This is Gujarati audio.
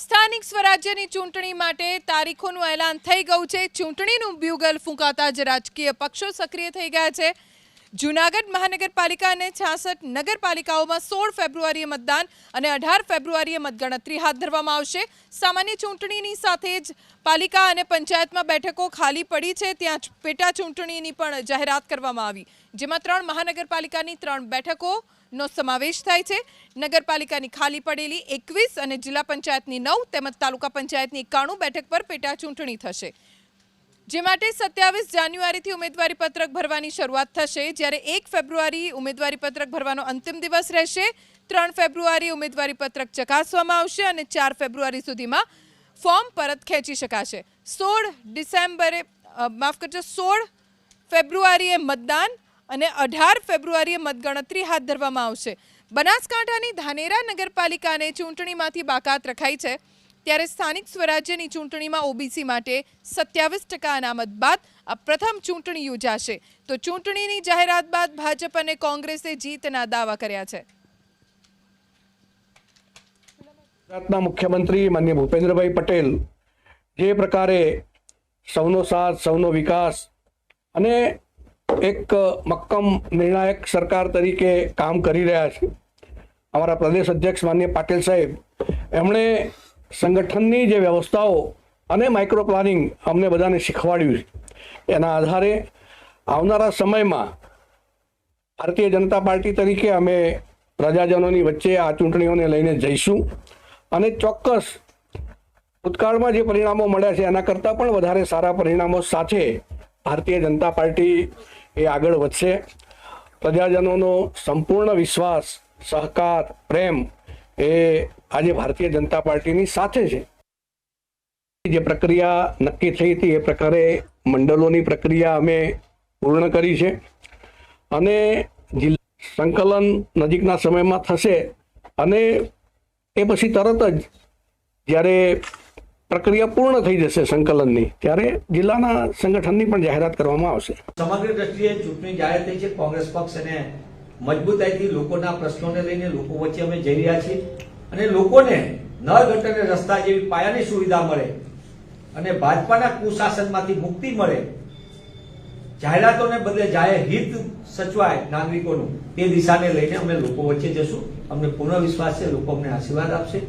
સ્થાનિક સ્વરાજ્યની ચૂંટણી માટે તારીખોનું એલાન થઈ ગયું છે. ચૂંટણીનું બ્યુગલ ફૂંકાતા જ રાજકીય પક્ષો સક્રિય થઈ ગયા છે. જૂનાગઢ મહાનગરપાલિકા અને છાસઠ નગરપાલિકાઓમાં સોળ ફેબ્રુઆરીએ મતદાન અને અઢાર ફેબ્રુઆરીએ મતગણતરી હાથ ધરવામાં આવશે. સામાન્ય ચૂંટણીની સાથે જ પાલિકા અને પંચાયતમાં બેઠકો ખાલી પડી છે. ત્યાં પેટા ચૂંટણીની પણ જાહેરાત કરવામાં આવી. જેમાં ત્રણ મહાનગરપાલિકાની ત્રણ બેઠકોનો સમાવેશ થાય છે. નગરપાલિકાની ખાલી પડેલી એકવીસ અને જિલ્લા પંચાયતની નવ તેમજ તાલુકા પંચાયતની એકાણું બેઠક પર પેટા ચૂંટણી થશે. જે માટે સત્યાવીસ જાન્યુઆરીથી ઉમેદવારી પત્રક ભરવાની શરૂઆત થશે. જ્યારે એક ફેબ્રુઆરી ઉમેદવારી પત્રક ભરવાનો અંતિમ દિવસ રહેશે. ત્રણ ફેબ્રુઆરી ઉમેદવારી પત્રક ચકાસવામાં આવશે અને ચાર ફેબ્રુઆરી સુધીમાં ફોર્મ પરત ખેંચી શકાશે. સોળ ડિસેમ્બરે માફ કરજો, સોળ ફેબ્રુઆરીએ મતદાન અને અઢાર ફેબ્રુઆરીએ મતગણતરી હાથ ધરવામાં આવશે. બનાસકાંઠાની ધાનેરા નગરપાલિકાને ચૂંટણીમાંથી બાકાત રખાઈ છે. ત્યારે સ્થાનિક સ્વરાજ્યની ચૂંટણીમાં ઓબીસી માટે સત્યાવીસ ટકા અનામત બાદ આ પ્રથમ ચૂંટણી યોજાશે. તો ચૂંટણીની જાહેરાત બાદ ભાજપ અને કોંગ્રેસે જીતના દાવા કર્યા છે. ગુજરાતના મુખ્યમંત્રી માન્ય ભૂપેન્દ્રભાઈ પટેલ જે પ્રકારે સૌનો સાથ, સૌનો વિકાસ અને એક મક્કમ નિર્ણાયક સરકાર તરીકે કામ કરી રહ્યા છે. અમારા પ્રદેશ અધ્યક્ષ માન્ય પાટીલ સાહેબ, એમણે સંગઠનની જે વ્યવસ્થાઓ અને માઇક્રો પ્લાનિંગ અમને બધાને શીખવાડ્યું છે, એના આધારે આવનારા સમયમાં ભારતીય જનતા પાર્ટી તરીકે અમે પ્રજાજનોની વચ્ચે આ ચૂંટણીઓને લઈને જઈશું અને ચોક્કસ ભૂતકાળમાં જે પરિણામો મળ્યા છે, એના કરતાં પણ વધારે સારા પરિણામો સાથે ભારતીય જનતા પાર્ટી એ આગળ વધશે. પ્રજાજનોનો સંપૂર્ણ વિશ્વાસ, સહકાર, પ્રેમ એ આજે ભારતીય જનતા પાર્ટીની સાથે છે. જે પ્રક્રિયા નક્કી થઈ હતી એ પ્રકારે મંડળોની પ્રક્રિયા અમે પૂર્ણ કરી છે. અને સંકલન નજીકના સમયમાં થશે અને એ પછી તરત જ જ્યારે પ્રક્રિયા પૂર્ણ થઈ જશે સંકલનની, ત્યારે જિલ્લાના સંગઠનની પણ જાહેરાત કરવામાં આવશે. સમગ્ર દ્રષ્ટિએ ચૂંટણી જાહેર થઈ છે, કોંગ્રેસ પક્ષ અને મજબૂતાઈથી લોકોના પ્રશ્નોને લઈને લોકો વચ્ચે અમે જઈ રહ્યા છીએ અને લોકોને નળ ગટરને રસ્તા જેવી પાયાની સુવિધા મળે અને ભાજપાના કુશાસનમાંથી મુક્તિ મળે. જાહેરાતોને બદલે જાહેર હિત સચવાય નાગરિકોનું. તે દિશાને લઈને અમે લોકો વચ્ચે જશું. અમને પૂર્ણ વિશ્વાસ છે. લોકો અમને આશીર્વાદ આપશે.